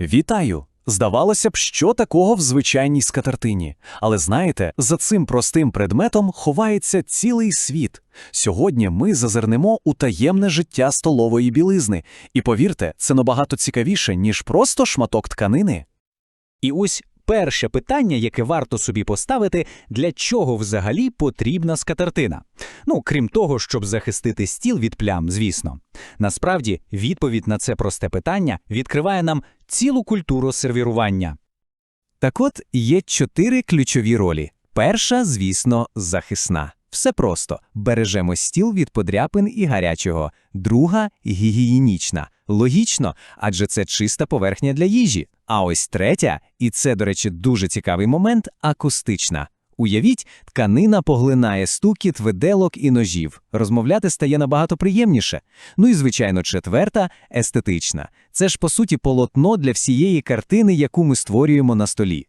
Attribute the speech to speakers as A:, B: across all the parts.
A: Вітаю! Здавалося б, що такого в звичайній скатертині. Але знаєте, за цим простим предметом ховається цілий світ. Сьогодні ми зазирнемо у таємне життя столової білизни. І повірте, це набагато цікавіше, ніж просто шматок тканини.
B: І ось перше питання, яке варто собі поставити, для чого взагалі потрібна скатертина? Ну, крім того, щоб захистити стіл від плям, звісно. Насправді, відповідь на це просте питання відкриває нам цілу культуру сервірування.
C: Так от є чотири ключові ролі. Перша, звісно, захисна. Все просто бережемо стіл від подряпин і гарячого. Друга гігієнічна. Логічно, адже це чиста поверхня для їжі. А ось третя, і це, до речі, дуже цікавий момент акустична. Уявіть, тканина поглинає стукіт виделок і ножів. Розмовляти стає набагато приємніше. Ну і, звичайно, четверта естетична. Це ж, по суті, полотно для всієї картини, яку ми створюємо на столі.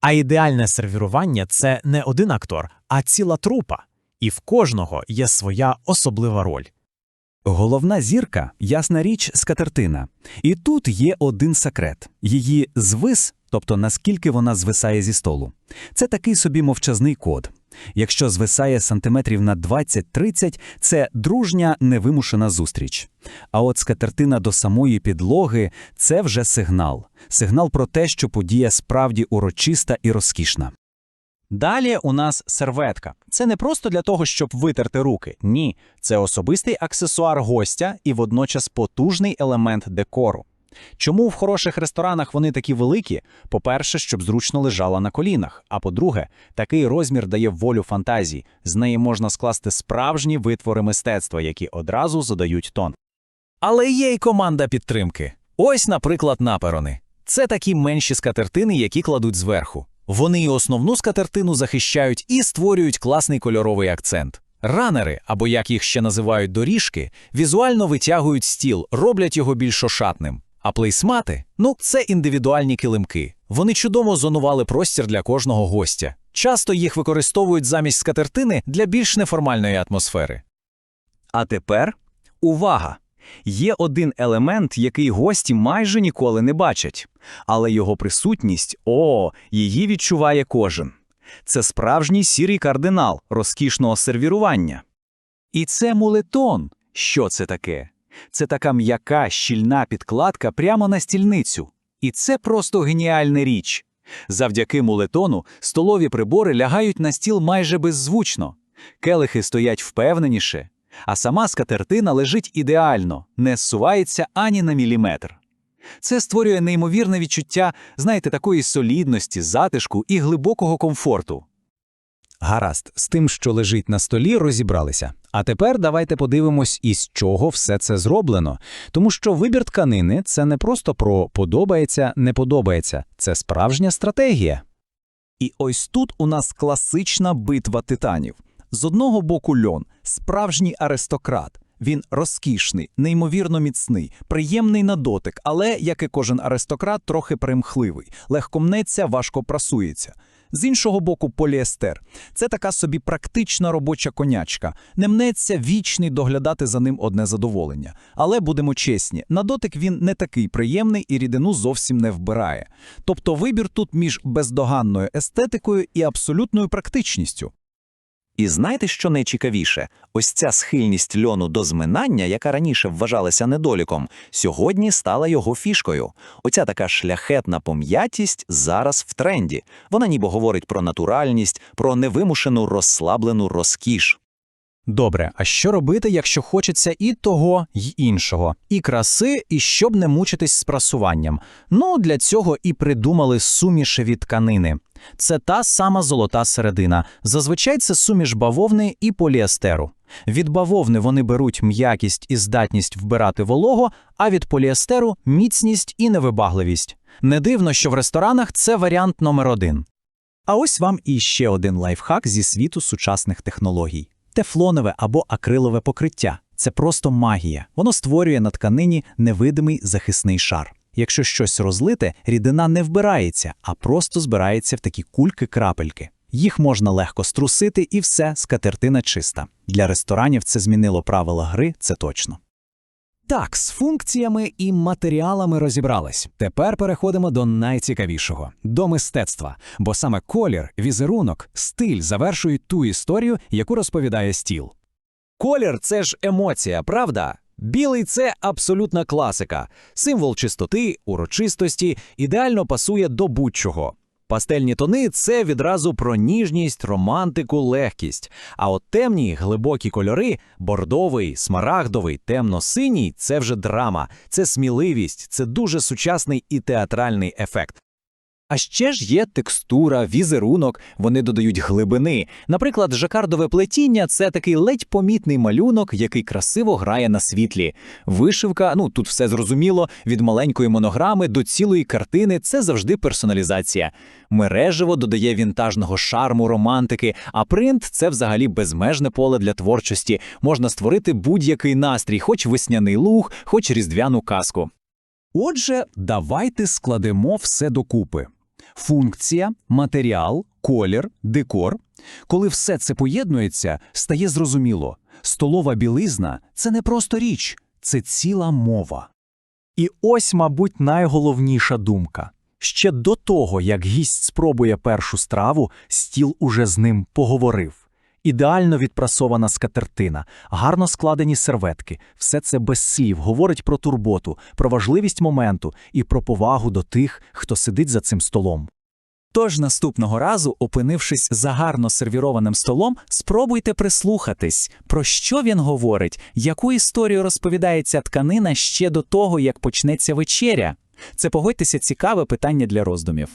D: А ідеальне сервірування це не один актор, а ціла трупа. І в кожного є своя особлива роль.
A: Головна зірка, ясна річ, скатертина. І тут є один секрет: її звис, тобто наскільки вона звисає зі столу. Це такий собі мовчазний код. Якщо звисає сантиметрів на 20-30, це дружня невимушена зустріч. А от скатертина до самої підлоги це вже сигнал. Сигнал про те, що подія справді урочиста і розкішна.
B: Далі у нас серветка. Це не просто для того, щоб витерти руки. Ні, це особистий аксесуар гостя і водночас потужний елемент декору. Чому в хороших ресторанах вони такі великі? По-перше, щоб зручно лежала на колінах. А по-друге, такий розмір дає волю фантазії. З неї можна скласти справжні витвори мистецтва, які одразу задають тон.
C: Але є й команда підтримки. Ось, наприклад, наперони. Це такі менші скатертини, які кладуть зверху. Вони і основну скатертину захищають і створюють класний кольоровий акцент. Ранери, або як їх ще називають доріжки, візуально витягують стіл, роблять його більш ошатним. А плейсмати ну, це індивідуальні килимки. Вони чудово зонували простір для кожного гостя. Часто їх використовують замість скатертини для більш неформальної атмосфери.
B: А тепер увага! Є один елемент, який гості майже ніколи не бачать, але його присутність о, її відчуває кожен. Це справжній сірий кардинал розкішного сервірування. І це мулетон. Що це таке? Це така м'яка, щільна підкладка прямо на стільницю. І це просто геніальна річ. Завдяки мулетону столові прибори лягають на стіл майже беззвучно, келихи стоять впевненіше, а сама скатертина лежить ідеально, не зсувається ані на міліметр. Це створює неймовірне відчуття, знаєте, такої солідності, затишку і глибокого комфорту.
C: Гаразд, з тим, що лежить на столі, розібралися. А тепер давайте подивимось, із чого все це зроблено. Тому що вибір тканини це не просто про подобається, не подобається, це справжня стратегія.
E: І ось тут у нас класична битва титанів. З одного боку льон, справжній аристократ. Він розкішний, неймовірно міцний, приємний на дотик, але, як і кожен аристократ, трохи примхливий, легко мнеться, важко прасується. З іншого боку, поліестер це така собі практична робоча конячка. Не мнеться вічний доглядати за ним одне задоволення. Але будемо чесні, на дотик він не такий приємний і рідину зовсім не вбирає. Тобто вибір тут між бездоганною естетикою і абсолютною практичністю.
F: І знаєте, що найцікавіше? Ось ця схильність льону до зминання, яка раніше вважалася недоліком, сьогодні стала його фішкою. Оця така шляхетна пом'ятість зараз в тренді. Вона ніби говорить про натуральність, про невимушену розслаблену розкіш.
D: Добре, а що робити, якщо хочеться і того, й іншого, і краси, і щоб не мучитись з прасуванням? Ну, для цього і придумали сумішеві тканини. Це та сама золота середина. Зазвичай це суміш бавовни і поліестеру. Від бавовни вони беруть м'якість і здатність вбирати волого, а від поліестеру міцність і невибагливість. Не дивно, що в ресторанах це варіант номер один.
E: А ось вам і ще один лайфхак зі світу сучасних технологій. Тефлонове або акрилове покриття це просто магія. Воно створює на тканині невидимий захисний шар. Якщо щось розлите, рідина не вбирається, а просто збирається в такі кульки-крапельки. Їх можна легко струсити, і все, скатертина чиста. Для ресторанів це змінило правила гри, це точно.
A: Так, з функціями і матеріалами розібрались. Тепер переходимо до найцікавішого до мистецтва. Бо саме колір, візерунок, стиль завершують ту історію, яку розповідає стіл.
B: Колір це ж емоція, правда? Білий це абсолютна класика, символ чистоти, урочистості, ідеально пасує до будь-чого. Пастельні тони це відразу про ніжність, романтику, легкість. А от темні, глибокі кольори бордовий, смарагдовий, темно-синій це вже драма, це сміливість, це дуже сучасний і театральний ефект. А ще ж є текстура, візерунок, вони додають глибини. Наприклад, жакардове плетіння це такий ледь помітний малюнок, який красиво грає на світлі. Вишивка, ну тут все зрозуміло, від маленької монограми до цілої картини це завжди персоналізація. Мережево додає вінтажного шарму, романтики, а принт це взагалі безмежне поле для творчості. Можна створити будь-який настрій, хоч весняний луг, хоч різдвяну казку.
A: Отже, давайте складемо все докупи. Функція, матеріал, колір, декор. Коли все це поєднується, стає зрозуміло, столова білизна це не просто річ, це ціла мова.
E: І ось, мабуть, найголовніша думка. Ще до того, як гість спробує першу страву, стіл уже з ним поговорив. Ідеально відпрасована скатертина, гарно складені серветки – все це без слів говорить про турботу, про важливість моменту і про повагу до тих, хто сидить за цим столом.
D: Тож наступного разу, опинившись за гарно сервірованим столом, спробуйте прислухатись, про що він говорить, яку історію розповідає ця тканина ще до того, як почнеться вечеря. Це погодьтеся цікаве питання для роздумів.